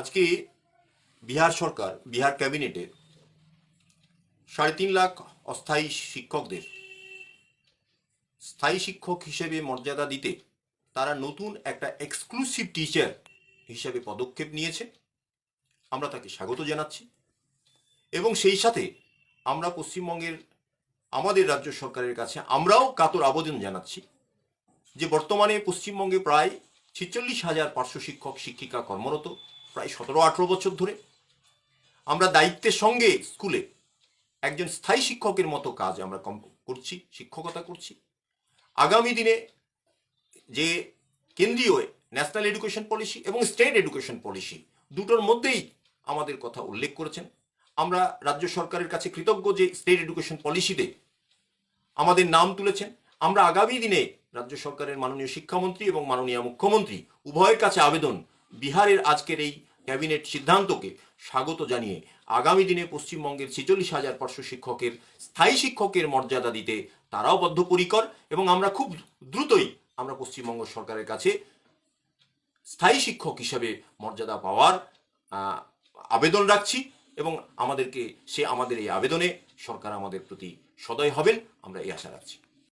আজকে বিহার সরকার, বিহার ক্যাবিনেটে সাড়ে তিন লাখ অস্থায়ী শিক্ষকদের স্থায়ী শিক্ষক হিসেবে মর্যাদা দিতে তারা নতুন একটা এক্সক্লুসিভ টিচার হিসেবে পদক্ষেপ নিয়েছে। আমরা তাকে স্বাগত জানাচ্ছি এবং সেই সাথে আমরা পশ্চিমবঙ্গের, আমাদের রাজ্য সরকারের কাছে আমরাও কাতর আবেদন জানাচ্ছি যে বর্তমানে পশ্চিমবঙ্গে প্রায় ছেচল্লিশ হাজার পার্শ্ব শিক্ষক, শিক্ষিকা কর্মরত। প্রায় সতেরো আঠেরো বছর ধরে। আমরা দায়িত্বের সঙ্গে স্কুলে একজন স্থায়ী শিক্ষকের মতো কাজ আমরা কম- করছি, শিক্ষকতা করছি। আগামী দিনে যে কেন্দ্রীয় ন্যাশনাল এডুকেশন পলিসি এবং স্টেট এডুকেশন পলিসি দুটোর মধ্যেই আমাদের কথা উল্লেখ করেছেন। আমরা রাজ্য সরকারের কাছে কৃতজ্ঞ যে স্টেট এডুকেশন পলিসিতে আমাদের নাম তুলেছেন। আমরা আগামী দিনে রাজ্য সরকারের মাননীয় শিক্ষামন্ত্রী এবং মাননীয় মুখ্যমন্ত্রী উভয়ের কাছে আবেদন বিহারের আজকের এই ক্যাবিনেট সিদ্ধান্তকে স্বাগত জানিয়ে আগামী দিনে পশ্চিমবঙ্গের ছেচল্লিশ হাজার পার্শ্ব শিক্ষকের স্থায়ী শিক্ষকের মর্যাদা দিতে তারাও বদ্ধপরিকর এবং আমরা খুব দ্রুতই আমরা পশ্চিমবঙ্গ সরকারের কাছে স্থায়ী শিক্ষক হিসাবে মর্যাদা পাওয়ার আবেদন রাখছি এবং আমাদেরকে সে আমাদের এই আবেদনে সরকার আমাদের প্রতি সদয় হবেন, আমরা এই আশা রাখছি।